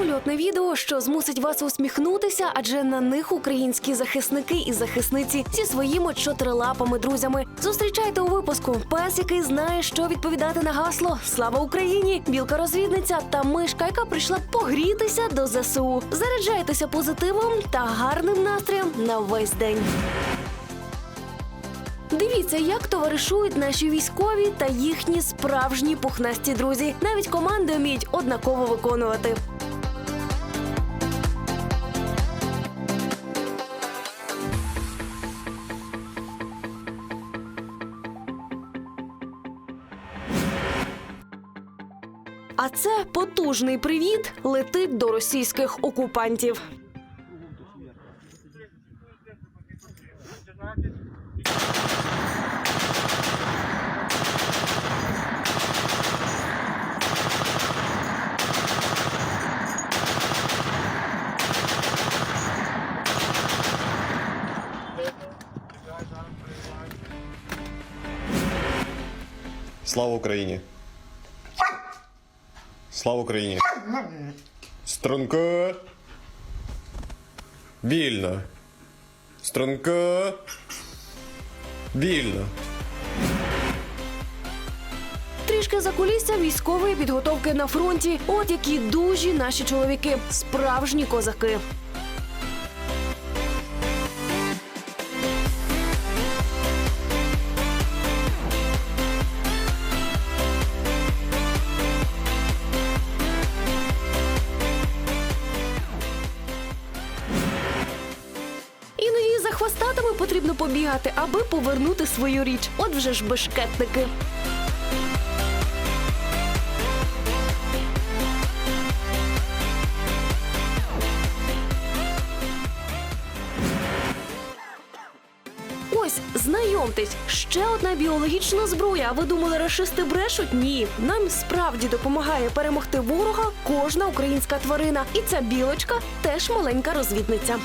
Ульотне відео, що змусить вас усміхнутися, адже на них українські захисники і захисниці зі своїми чотирилапими друзями. Зустрічайте у випуску пес, який знає, що відповідати на гасло Слава Україні! Білка розвідниця та мишка, яка прийшла погрітися до ЗСУ. Заряджайтеся позитивом та гарним настроєм на весь день. Дивіться, як товаришують наші військові та їхні справжні пухнасті друзі. Навіть команди вміють однаково виконувати. А це потужний привіт летить до російських окупантів. Слава Україні! Слава Україні! Струнко! Вільно! Струнко! Вільно! Трішки за кулісся військової підготовки на фронті. От які дужі наші чоловіки, справжні козаки. Побігати, аби повернути свою річ. От вже ж бешкетники. Ось, знайомтесь, ще одна біологічна зброя. Ви думали, рашисти брешуть? Ні. Нам справді допомагає перемогти ворога кожна українська тварина. І ця білочка теж маленька розвідниця.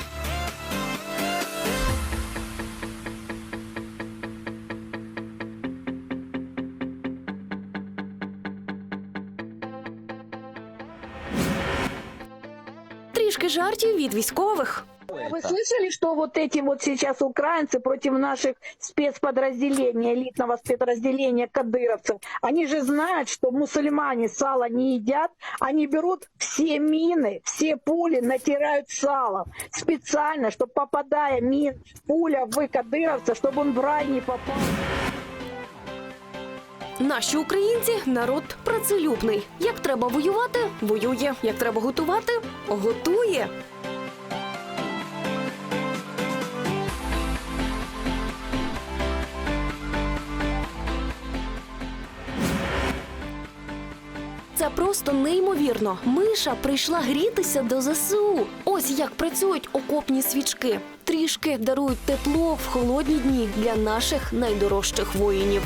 Трішки жартів від військових. Вы слышали, что вот эти вот сейчас украинцы против наших спецподразделений, элитного спецподразделения кадыровцев, они же знают, что мусульмане сало не едят, они берут все мины, все пули, натирают салом специально, чтобы попадая мин, пуля в кадыровца, чтобы он в рай не попал. Наші українці народ працелюбний. Як треба воювати, воює. Як треба готувати, готує. Це просто неймовірно. Миша прийшла грітися до ЗСУ. Ось як працюють окопні свічки. Трішки дарують тепло в холодні дні для наших найдорожчих воїнів.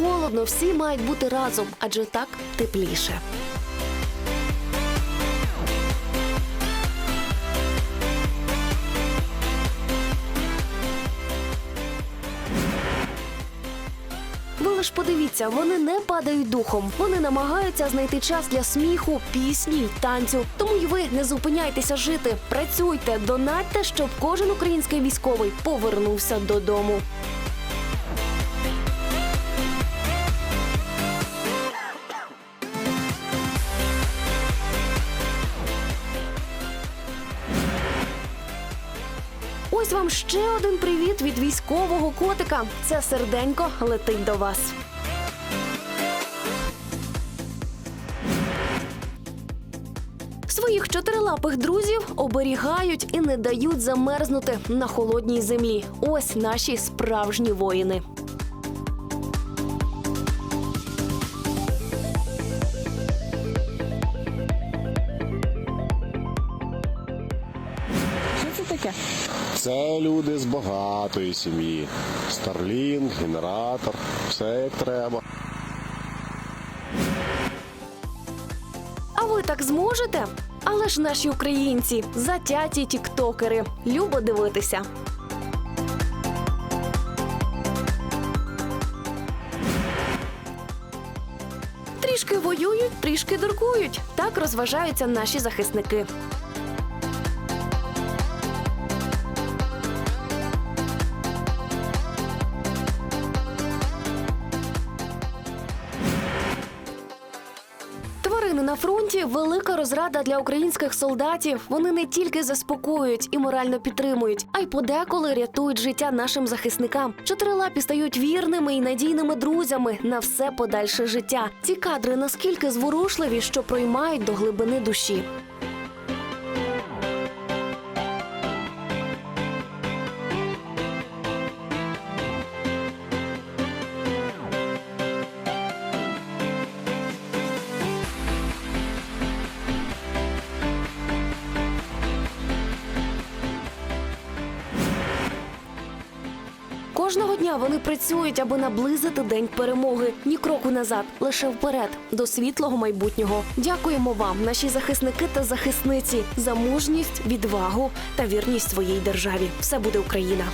Холодно, всі мають бути разом, адже так тепліше. Ви лиш подивіться, вони не падають духом. Вони намагаються знайти час для сміху, пісні й танцю. Тому й ви не зупиняйтеся жити. Працюйте, донатьте, щоб кожен український військовий повернувся додому. Ось вам ще один привіт від військового котика. Це серденько летить до вас. Своїх чотирилапих друзів оберігають і не дають замерзнути на холодній землі. Ось наші справжні воїни. Что это такое? Це люди з багатої сім'ї. Старлінг, генератор, все як треба. А ви так зможете? Але ж наші українці затяті тіктокери. Любо дивитися. Трішки воюють, трішки дуркують. Так розважаються наші захисники. На фронті велика розрада для українських солдатів. Вони не тільки заспокоюють і морально підтримують, а й подеколи рятують життя нашим захисникам. Чотирилапі стають вірними і надійними друзями на все подальше життя. Ці кадри наскільки зворушливі, що проймають до глибини душі. Кожного дня вони працюють, аби наблизити день перемоги. Ні кроку назад, лише вперед до світлого майбутнього. Дякуємо вам, наші захисники та захисниці, за мужність, відвагу та вірність своїй державі. Все буде Україна.